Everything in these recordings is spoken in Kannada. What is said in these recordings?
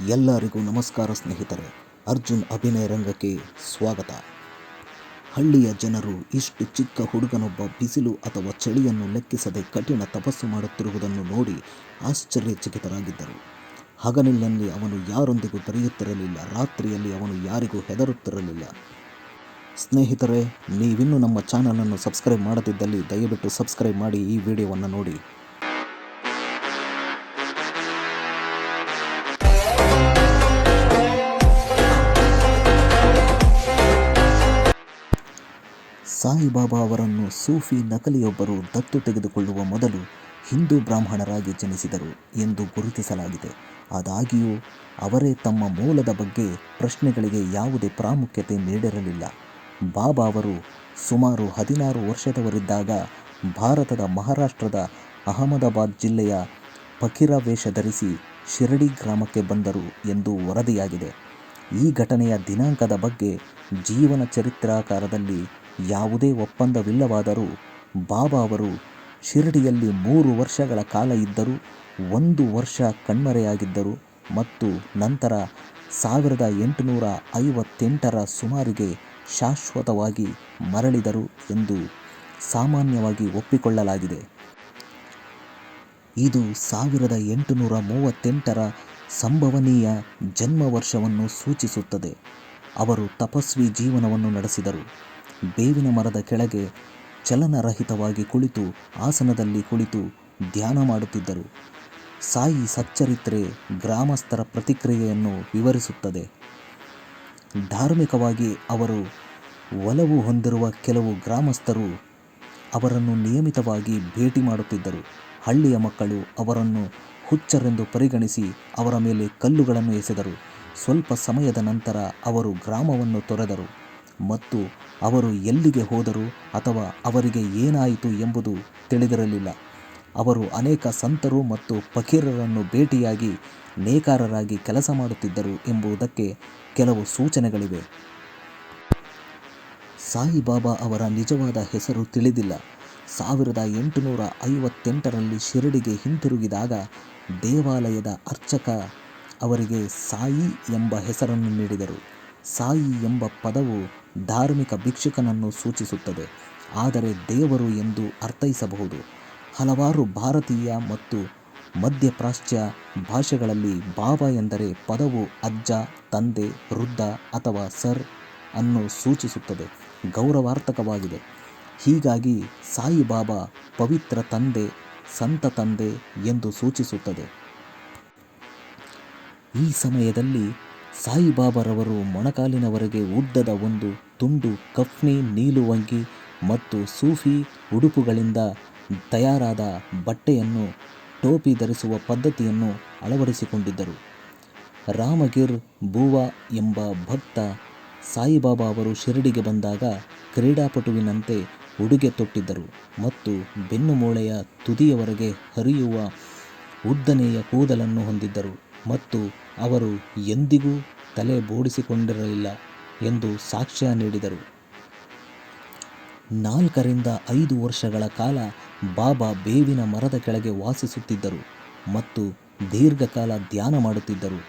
ಎಲ್ಲರಿಗೂ ನಮಸ್ಕಾರ ಸ್ನೇಹಿತರೆ. ಅರ್ಜುನ್ ಅಭಿನಯ ರಂಗಕ್ಕೆ ಸ್ವಾಗತ. ಹಳ್ಳಿಯ ಜನರು ಇಷ್ಟು ಚಿಕ್ಕ ಹುಡುಗನೊಬ್ಬ ಬಿಸಿಲು ಅಥವಾ ಚಳಿಯನ್ನು ಲೆಕ್ಕಿಸದೆ ಕಠಿಣ ತಪಸ್ಸು ಮಾಡುತ್ತಿರುವುದನ್ನು ನೋಡಿ ಆಶ್ಚರ್ಯಚಕಿತರಾಗಿದ್ದರು. ಹಗಲಿನಲ್ಲಿ ಅವನು ಯಾರೊಂದಿಗೂ ಬೆರೆಯುತ್ತಿರಲಿಲ್ಲ, ರಾತ್ರಿಯಲ್ಲಿ ಅವನು ಯಾರಿಗೂ ಹೆದರುತ್ತಿರಲಿಲ್ಲ. ಸ್ನೇಹಿತರೆ, ನೀವಿನ್ನೂ ನಮ್ಮ ಚಾನಲನ್ನು ಸಬ್ಸ್ಕ್ರೈಬ್ ಮಾಡದಿದ್ದಲ್ಲಿ ದಯವಿಟ್ಟು ಸಬ್ಸ್ಕ್ರೈಬ್ ಮಾಡಿ ಈ ವಿಡಿಯೋವನ್ನು ನೋಡಿ. ಸಾಯಿಬಾಬಾ ಅವರನ್ನು ಸೂಫಿ ನಕಲಿಯೊಬ್ಬರು ದತ್ತು ತೆಗೆದುಕೊಳ್ಳುವ ಮೊದಲು ಹಿಂದೂ ಬ್ರಾಹ್ಮಣರಾಗಿ ಜನಿಸಿದರು ಎಂದು ಗುರುತಿಸಲಾಗಿದೆ. ಆದಾಗ್ಯೂ, ಅವರೇ ತಮ್ಮ ಮೂಲದ ಬಗ್ಗೆ ಪ್ರಶ್ನೆಗಳಿಗೆ ಯಾವುದೇ ಪ್ರಾಮುಖ್ಯತೆ ನೀಡಿರಲಿಲ್ಲ. ಬಾಬಾ ಅವರು ಸುಮಾರು ಹದಿನಾರು ವರ್ಷದವರಿದ್ದಾಗ ಭಾರತದ ಮಹಾರಾಷ್ಟ್ರದ ಅಹಮದಾಬಾದ್ ಜಿಲ್ಲೆಯ ಫಕೀರ ವೇಷ ಧರಿಸಿ ಶಿರಡಿ ಗ್ರಾಮಕ್ಕೆ ಬಂದರು ಎಂದು ವರದಿಯಾಗಿದೆ. ಈ ಘಟನೆಯ ದಿನಾಂಕದ ಬಗ್ಗೆ ಜೀವನ ಚರಿತ್ರಾಕಾರದಲ್ಲಿ ಯಾವುದೇ ಒಪ್ಪಂದವಿಲ್ಲವಾದರೂ ಬಾಬಾ ಅವರು ಶಿರಡಿಯಲ್ಲಿ ಮೂರು ವರ್ಷಗಳ ಕಾಲ ಇದ್ದರು ಒಂದು ವರ್ಷ ಕಣ್ಮರೆಯಾಗಿದ್ದರು ಮತ್ತು ನಂತರ ಸಾವಿರದ ಎಂಟುನೂರ ಐವತ್ತೆಂಟರ ಸುಮಾರಿಗೆ ಶಾಶ್ವತವಾಗಿ ಮರಳಿದರು ಎಂದು ಸಾಮಾನ್ಯವಾಗಿ ಒಪ್ಪಿಕೊಳ್ಳಲಾಗಿದೆ. ಇದು ಸಾವಿರದ ಎಂಟುನೂರ ಮೂವತ್ತೆಂಟರ ಸಂಭವನೀಯ ಜನ್ಮ ವರ್ಷವನ್ನು ಸೂಚಿಸುತ್ತದೆ. ಅವರು ತಪಸ್ವಿ ಜೀವನವನ್ನು ನಡೆಸಿದರು. ಬೇವಿನ ಮರದ ಕೆಳಗೆ ಚಲನರಹಿತವಾಗಿ ಕುಳಿತು ಆಸನದಲ್ಲಿ ಕುಳಿತು ಧ್ಯಾನ ಮಾಡುತ್ತಿದ್ದರು. ಸಾಯಿ ಸಚ್ಚರಿತ್ರೆ ಗ್ರಾಮಸ್ಥರ ಪ್ರತಿಕ್ರಿಯೆಯನ್ನು ವಿವರಿಸುತ್ತದೆ. ಧಾರ್ಮಿಕವಾಗಿ ಅವರು ಒಲವು ಹೊಂದಿರುವ ಕೆಲವು ಗ್ರಾಮಸ್ಥರು ಅವರನ್ನು ನಿಯಮಿತವಾಗಿ ಭೇಟಿ ಮಾಡುತ್ತಿದ್ದರು. ಹಳ್ಳಿಯ ಮಕ್ಕಳು ಅವರನ್ನು ಹುಚ್ಚರೆಂದು ಪರಿಗಣಿಸಿ ಅವರ ಮೇಲೆ ಕಲ್ಲುಗಳನ್ನು ಎಸೆದರು. ಸ್ವಲ್ಪ ಸಮಯದ ನಂತರ ಅವರು ಗ್ರಾಮವನ್ನು ತೊರೆದರು. ಮತ್ತು ಅವರು ಎಲ್ಲಿಗೆ ಹೋದರು ಅಥವಾ ಅವರಿಗೆ ಏನಾಯಿತು ಎಂಬುದು ತಿಳಿದಿರಲಿಲ್ಲ. ಅವರು ಅನೇಕ ಸಂತರು ಮತ್ತು ಫಕೀರರನ್ನು ಭೇಟಿಯಾಗಿ ನೇಕಾರರಾಗಿ ಕೆಲಸ ಮಾಡುತ್ತಿದ್ದರು ಎಂಬುದಕ್ಕೆ ಕೆಲವು ಸೂಚನೆಗಳಿವೆ. ಸಾಯಿಬಾಬಾ ಅವರ ನಿಜವಾದ ಹೆಸರು ತಿಳಿದಿಲ್ಲ. ಸಾವಿರದ ಎಂಟುನೂರ ಐವತ್ತೆಂಟರಲ್ಲಿ ಶಿರಡಿಗೆ ಹಿಂತಿರುಗಿದಾಗ ದೇವಾಲಯದ ಅರ್ಚಕ ಅವರಿಗೆ ಸಾಯಿ ಎಂಬ ಹೆಸರನ್ನು ನೀಡಿದರು. ಸಾಯಿ ಎಂಬ ಪದವು ಧಾರ್ಮಿಕ ಭಿಕ್ಷುಕನನ್ನು ಸೂಚಿಸುತ್ತದೆ. ಆದರೆ ದೇವರು ಎಂದು ಅರ್ಥೈಸಬಹುದು. ಹಲವಾರು ಭಾರತೀಯ ಮತ್ತು ಮಧ್ಯಪ್ರಾಚ್ಯ ಭಾಷೆಗಳಲ್ಲಿ ಬಾಬಾ ಎಂದರೆ ಪದವು ಅಜ್ಜ, ತಂದೆ, ವೃದ್ಧ ಅಥವಾ ಸರ್ ಅನ್ನು ಸೂಚಿಸುತ್ತದೆ, ಗೌರವಾರ್ಥಕವಾಗಿದೆ. ಹೀಗಾಗಿ ಸಾಯಿಬಾಬಾ ಪವಿತ್ರ ತಂದೆ, ಸಂತ ತಂದೆ ಎಂದು ಸೂಚಿಸುತ್ತದೆ. ಈ ಸಮಯದಲ್ಲಿ ಸಾಯಿಬಾಬಾರವರು ಮೊಣಕಾಲಿನವರೆಗೆ ಉದ್ದದ ಒಂದು ತುಂಡು ಕಫ್ನಿ ನೀಲುವಂಗಿ ಮತ್ತು ಸೂಫಿ ಉಡುಪುಗಳಿಂದ ತಯಾರಾದ ಬಟ್ಟೆಯನ್ನು ಟೋಪಿ ಧರಿಸುವ ಪದ್ಧತಿಯನ್ನು ಅಳವಡಿಸಿಕೊಂಡಿದ್ದರು. ರಾಮಗಿರ್ ಬೂವಾ ಎಂಬ ಭಕ್ತ ಸಾಯಿಬಾಬಾ ಅವರು ಶಿರಡಿಗೆ ಬಂದಾಗ ಕ್ರೀಡಾಪಟುವಿನಂತೆ ಉಡುಗೆ ತೊಟ್ಟಿದ್ದರು ಮತ್ತು ಬೆನ್ನುಮೂಳೆಯ ತುದಿಯವರೆಗೆ ಹರಿಯುವ ಉದ್ದನೆಯ ಕೂದಲನ್ನು ಹೊಂದಿದ್ದರು ಮತ್ತು ಅವರು ಎಂದಿಗೂ ತಲೆ ಬೋಡಿಸಿಕೊಂಡಿರಲಿಲ್ಲ ಎಂದು ಸಾಕ್ಷ್ಯ ನೀಡಿದರು. ನಾಲ್ಕರಿಂದ ಐದು ವರ್ಷಗಳ ಕಾಲ ಬಾಬಾ ಬೇವಿನ ಮರದ ಕೆಳಗೆ ವಾಸಿಸುತ್ತಿದ್ದರು ಮತ್ತು ದೀರ್ಘಕಾಲ ಧ್ಯಾನ ಮಾಡುತ್ತಿದ್ದರು.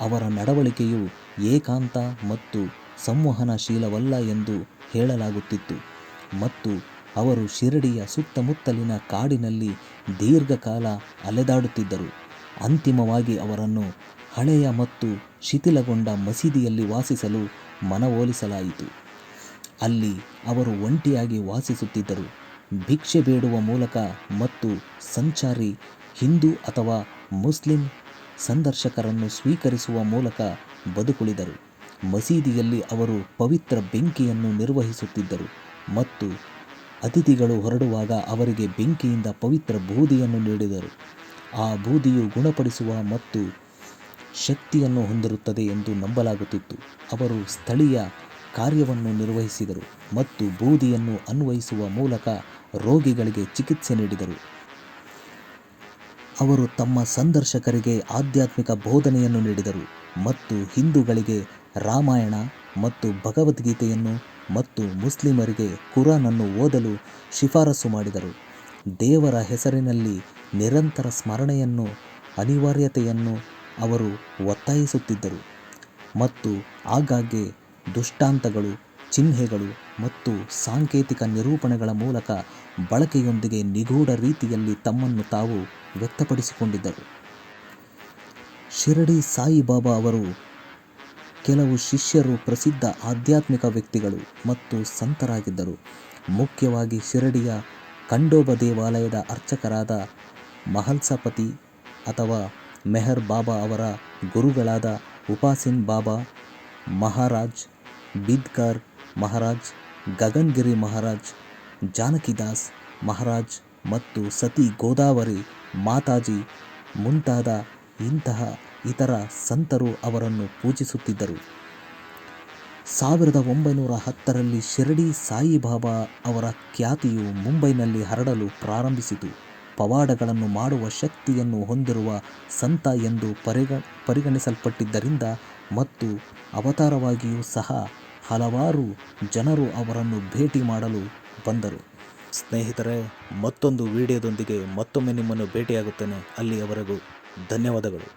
ಅವರ ನಡವಳಿಕೆಯು ಏಕಾಂತ ಮತ್ತು ಸಂವಹನಶೀಲವಲ್ಲ ಎಂದು ಹೇಳಲಾಗುತ್ತಿತ್ತು ಮತ್ತು ಅವರು ಶಿರಡಿಯ ಸುತ್ತಮುತ್ತಲಿನ ಕಾಡಿನಲ್ಲಿ ದೀರ್ಘಕಾಲ ಅಲೆದಾಡುತ್ತಿದ್ದರು. ಅಂತಿಮವಾಗಿ ಅವರನ್ನು ಹಳೆಯ ಮತ್ತು ಶಿಥಿಲಗೊಂಡ ಮಸೀದಿಯಲ್ಲಿ ವಾಸಿಸಲು ಮನವೊಲಿಸಲಾಯಿತು. ಅಲ್ಲಿ ಅವರು ಒಂಟಿಯಾಗಿ ವಾಸಿಸುತ್ತಿದ್ದರು. ಭಿಕ್ಷೆ ಬೇಡುವ ಮೂಲಕ ಮತ್ತು ಸಂಚಾರಿ, ಹಿಂದೂ ಅಥವಾ ಮುಸ್ಲಿಂ ಸಂದರ್ಶಕರನ್ನು ಸ್ವೀಕರಿಸುವ ಮೂಲಕ ಬದುಕುಳಿದರು. ಮಸೀದಿಯಲ್ಲಿ ಅವರು ಪವಿತ್ರ ಬೆಂಕಿಯನ್ನು ನಿರ್ವಹಿಸುತ್ತಿದ್ದರು ಮತ್ತು ಅತಿಥಿಗಳು ಹೊರಡುವಾಗ ಅವರಿಗೆ ಬೆಂಕಿಯಿಂದ ಪವಿತ್ರ ಬೂದಿಯನ್ನು ನೀಡಿದರು. ಆ ಬೂದಿಯು ಗುಣಪಡಿಸುವ ಮತ್ತು ಶಕ್ತಿಯನ್ನು ಹೊಂದಿರುತ್ತದೆ ಎಂದು ನಂಬಲಾಗುತ್ತಿತ್ತು. ಅವರು ಸ್ಥಳೀಯ ಕಾರ್ಯವನ್ನು ನಿರ್ವಹಿಸಿದರು ಮತ್ತು ಬೂದಿಯನ್ನು ಅನ್ವಯಿಸುವ ಮೂಲಕ ರೋಗಿಗಳಿಗೆ ಚಿಕಿತ್ಸೆ ನೀಡಿದರು. ಅವರು ತಮ್ಮ ಸಂದರ್ಶಕರಿಗೆ ಆಧ್ಯಾತ್ಮಿಕ ಬೋಧನೆಯನ್ನು ನೀಡಿದರು ಮತ್ತು ಹಿಂದೂಗಳಿಗೆ ರಾಮಾಯಣ ಮತ್ತು ಭಗವದ್ಗೀತೆಯನ್ನು ಮತ್ತು ಮುಸ್ಲಿಮರಿಗೆ ಕುರಾನನ್ನು ಓದಲು ಶಿಫಾರಸು ಮಾಡಿದರು. ದೇವರ ಹೆಸರಿನಲ್ಲಿ ನಿರಂತರ ಸ್ಮರಣೆಯನ್ನು, ಅನಿವಾರ್ಯತೆಯನ್ನು ಅವರು ಒತ್ತಾಯಿಸುತ್ತಿದ್ದರು. ಮತ್ತು ಆಗಾಗ್ಗೆ ದುಷ್ಟಾಂತಗಳು, ಚಿಹ್ನೆಗಳು ಮತ್ತು ಸಾಂಕೇತಿಕ ನಿರೂಪಣೆಗಳ ಮೂಲಕ ಬಳಕೆಯೊಂದಿಗೆ ನಿಗೂಢ ರೀತಿಯಲ್ಲಿ ತಮ್ಮನ್ನು ತಾವು ವ್ಯಕ್ತಪಡಿಸಿಕೊಂಡಿದ್ದರು. ಶಿರಡಿ ಸಾಯಿಬಾಬಾ ಅವರು ಕೆಲವು ಶಿಷ್ಯರು ಪ್ರಸಿದ್ಧ ಆಧ್ಯಾತ್ಮಿಕ ವ್ಯಕ್ತಿಗಳು ಮತ್ತು ಸಂತರಾಗಿದ್ದರು. ಮುಖ್ಯವಾಗಿ ಶಿರಡಿಯ ಖಂಡೋಬ ದೇವಾಲಯದ ಅರ್ಚಕರಾದ ಮಹಲ್ಸಪತಿ ಅಥವಾ ಮೆಹರ್ ಬಾಬಾ ಅವರ ಗುರುಗಳಾದ ಉಪಾಸಿನ್ ಬಾಬಾ ಮಹಾರಾಜ್, ಬಿದ್ಕರ್ ಮಹಾರಾಜ್, ಗಗನ್ಗಿರಿ ಮಹಾರಾಜ್ ಜಾನಕಿದಾಸ್ ಮಹಾರಾಜ್ ಮತ್ತು ಸತಿ ಗೋದಾವರಿ ಮಾತಾಜಿ ಮುಂತಾದ ಇಂತಹ ಇತರ ಸಂತರು ಅವರನ್ನು ಪೂಜಿಸುತ್ತಿದ್ದರು. ಸಾವಿರದ ಒಂಬೈನೂರ ಹತ್ತರಲ್ಲಿ ಶಿರಡಿ ಸಾಯಿಬಾಬಾ ಅವರ ಖ್ಯಾತಿಯು ಮುಂಬೈನಲ್ಲಿ ಹರಡಲು ಪ್ರಾರಂಭಿಸಿತು. ಪವಾಡಗಳನ್ನು ಮಾಡುವ ಶಕ್ತಿಯನ್ನು ಹೊಂದಿರುವ ಸಂತ ಎಂದು ಪರಿಗ, ಪರಿಗಣಿಸಲ್ಪಟ್ಟಿದ್ದರಿಂದ ಮತ್ತು ಅವತಾರವಾಗಿಯೂ ಸಹ ಹಲವಾರು ಜನರು ಅವರನ್ನು ಭೇಟಿ ಮಾಡಲು ಬಂದರು. ಸ್ನೇಹಿತರೆ, ಮತ್ತೊಂದು ವಿಡಿಯೋದೊಂದಿಗೆ ಮತ್ತೊಮ್ಮೆ ನಿಮ್ಮನ್ನು ಭೇಟಿಯಾಗುತ್ತೇನೆ. ಅಲ್ಲಿಯವರೆಗೂ ಧನ್ಯವಾದಗಳು.